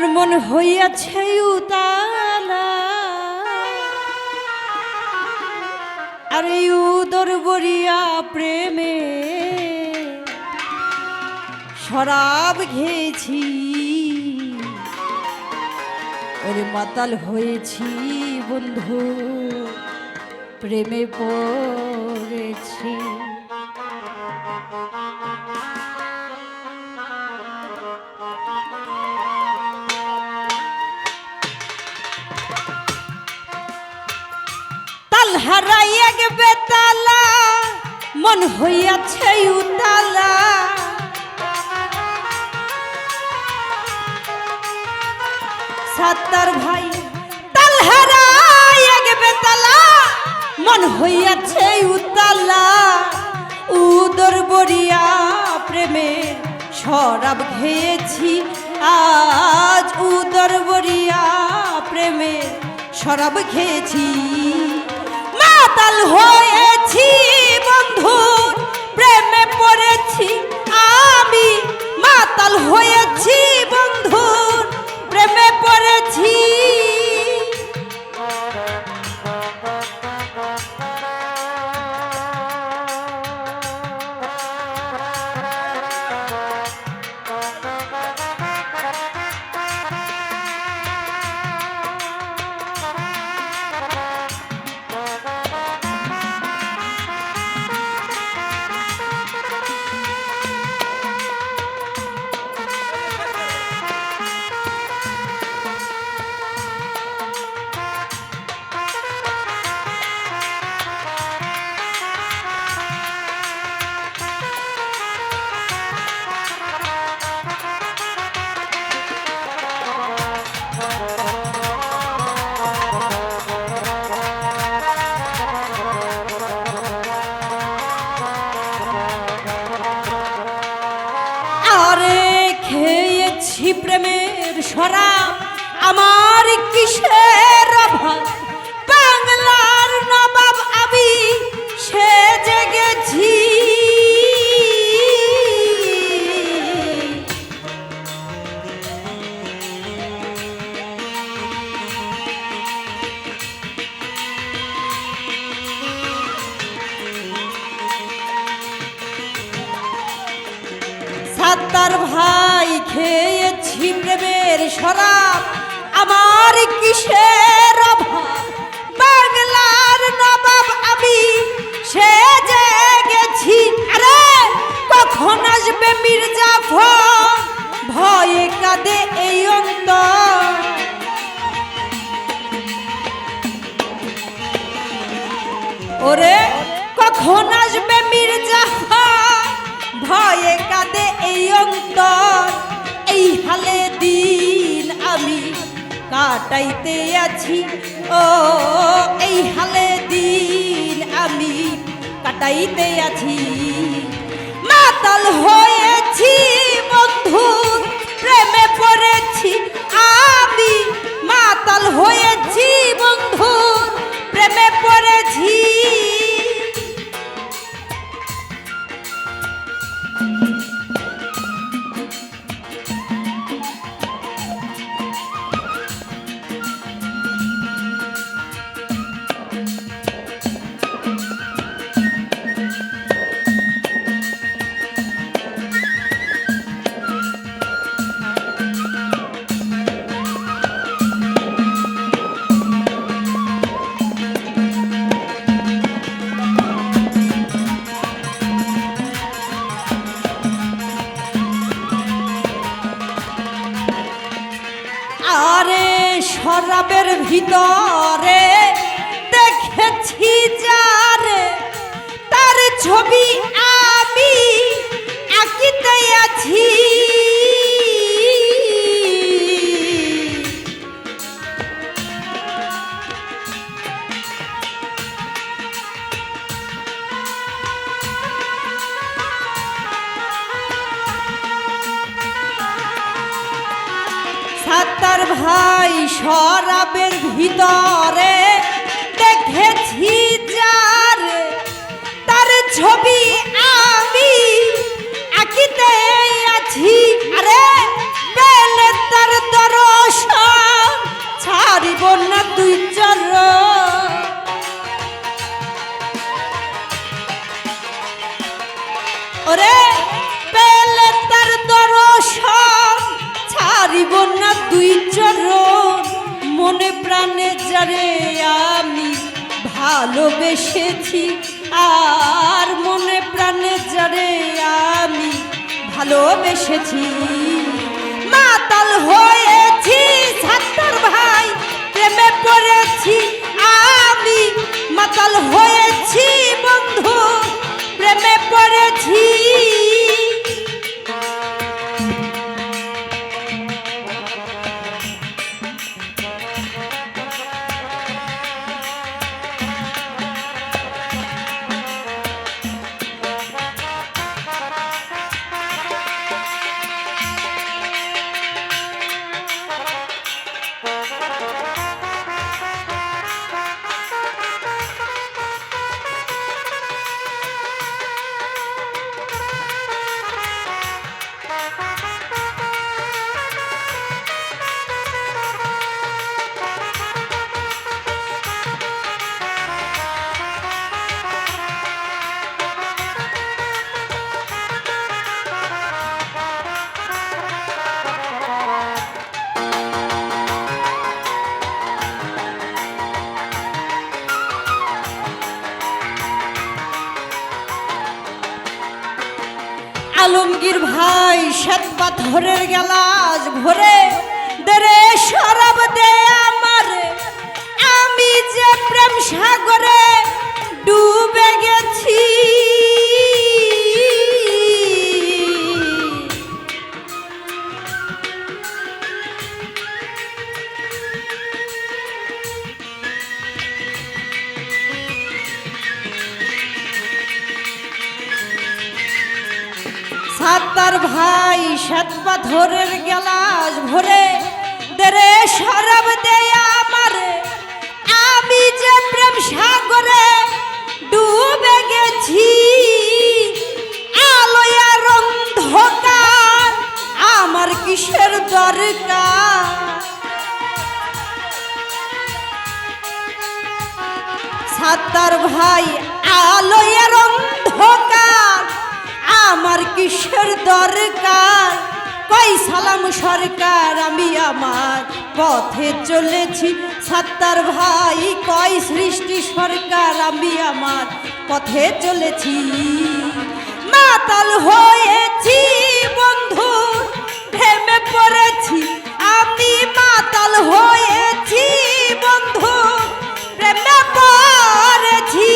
আমার মন হইয়াছে উতালা। আর উদর বরিয়া প্রেমে শরাব খেয়েছি, ওরে মাতাল হয়েছি বন্ধু, প্রেমে পড়েছি মন হইয়াছে উতালা। সাত্তার ভাই তাল হারাইয়া গেবে তালা মন হইয়াছে উতালা। উদর বরিয়া প্রেমে শরাব খেয়েছি। আজ উদর বরিয়া প্রেমে শরাব খেয়েছি। মাতাল হয়েছি। শরাব আমার কিসের অভাব? বাংলার নবাব আমি সে জেগেছি। সাত্তার ভাই খেয়েছি প্রেমের আমার কিসের অভাব? বাংলার নবাব আমি, সে গেছি। আরে, কখন আসবে মির্জাফর ভয়ে কাঁদে এই কাটাইতে আছি। ও, এই হালে দিন আমি কাটাইতে আছি। মাতাল হয়েছি বন্ধু, প্রেমে পড়েছি আমি। মাতাল হয়েছি বন্ধু, প্রেমে পড়েছি শরাবের ভিতরে দেখেছি যারে তার ছবি আমি আঁকিতে আছি। না দুই চরণ, মনে প্রাণে যারে আমি ভালোবেসেছি। আর মনে প্রাণে যারে আমি ভালোবেসেছি। মাতাল হয়েছি ছাত্র ভাই, প্রেমে পড়েছি আমি। মাতাল হয়েছি বন্ধু ভাই সাত পাথরের গেলাস ভরে সাত্তার ভাই, সাত পাথরের গেলাস ভরে, দেরে সরব দেয়া আমার। আমি যে প্রেম সাগরে ডুবে গেছি আলোয়ার অন্ধকার, আমার কিসের দরকার? সাত্তার ভাই আলোয়ের অন্ধকার আমার কিসের দরকার? কই সালাম সরকার, আমি আমার পথে চলেছি। সাত্তার ভাই, কই সৃষ্টি সরকার, আমি আমার পথে চলেছি। মাতাল হয়েছি, বন্ধু প্রেমে পড়েছি। আমি মাতাল হয়েছি, বন্ধু, প্রেমে পড়েছি।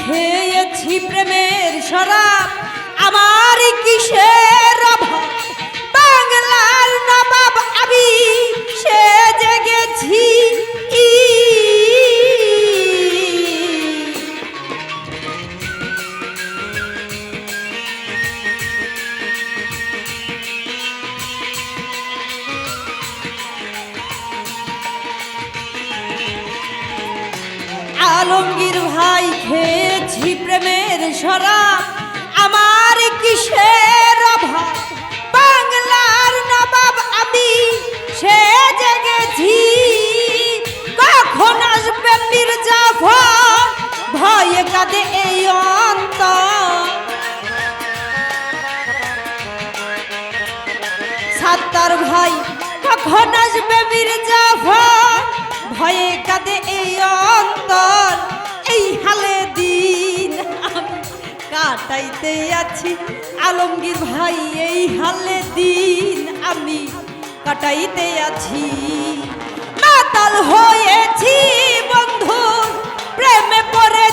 খেয়েছি প্রেমের শরাব। আমার কিসের শরাব আমার কিসের অভাব? বাংলার নবাব আমি, সে জেগেছি। কখন আসবে মির্জাফর ভয়ে কাঁদে এই অন্তর। সাত্তার ভাই, কখন আসবে মির্জাফর ভয়ে কাঁদে এই অন্তর। এই হালে কাটাইতে আছি। আলমগীর ভাই, এই হালে দিন আমি কাটাইতে আছি। মাতাল হয়েছি বন্ধু, প্রেমে পড়েছি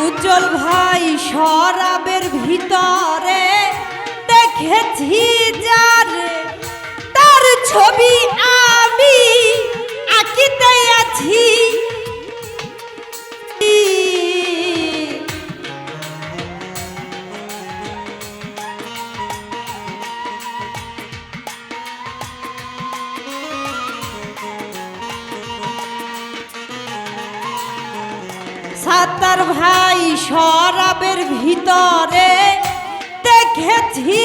কাজল ভাই সরাবের ভিতরে দেখেছি যার তার ছবি আমি আঁকিতে আছি। ভাই শরাবের ভিতরে দেখেছি